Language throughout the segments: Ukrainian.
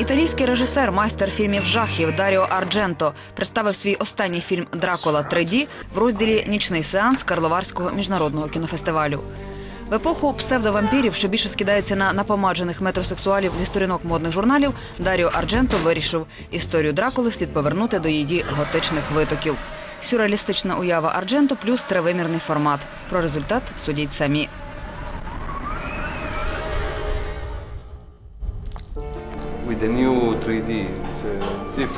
Італійський режисер, майстер фільмів жахів Даріо Ардженто представив свій останній фільм Дракула 3D в розділі Нічний сеанс Карловарського міжнародного кінофестивалю. В епоху псевдовампірів, що більше скидаються на напомаджених метросексуалів зі сторінок модних журналів, Даріо Ардженто вирішив, історію Дракули слід повернути до її готичних витоків. Сюрреалістична уява Ардженто плюс тривимірний формат. Про результат судіть самі.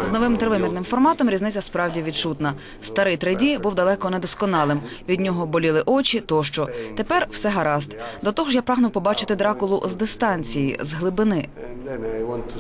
З новим тривимірним форматом різниця справді відчутна. Старий 3D був далеко недосконалим. Від нього боліли очі тощо. Тепер все гаразд. До того ж, я прагнув побачити Дракулу з дистанції, з глибини. And then I want to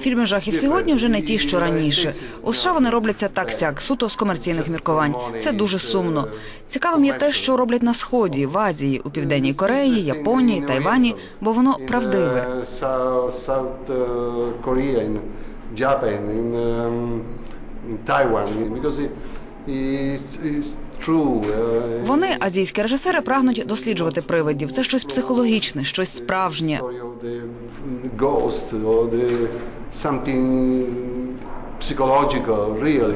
Фільми жахів сьогодні вже не ті, що раніше. У США вони робляться так сяк, суто з комерційних міркувань. Це дуже сумно. Цікавим є те, що роблять на сході, в Азії, у південній Кореї, Японії, Тайвані, бо воно правдиве. uh, uh, Japan, in, um, in Taiwan, because it, it's, it's. Uh, Вони, азійські режисери, прагнуть досліджувати привидів. Це щось психологічне, щось справжнє. really.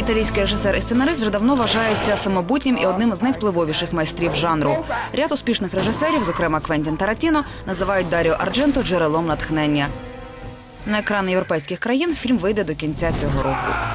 Італійський режисер і сценарист вже давно вважається самобутнім і одним з найвпливовіших майстрів жанру. Ряд успішних режисерів, зокрема Квентін Таратіно, називають Даріо Ардженто джерелом натхнення. На екрани європейських країн фільм вийде до кінця цього року.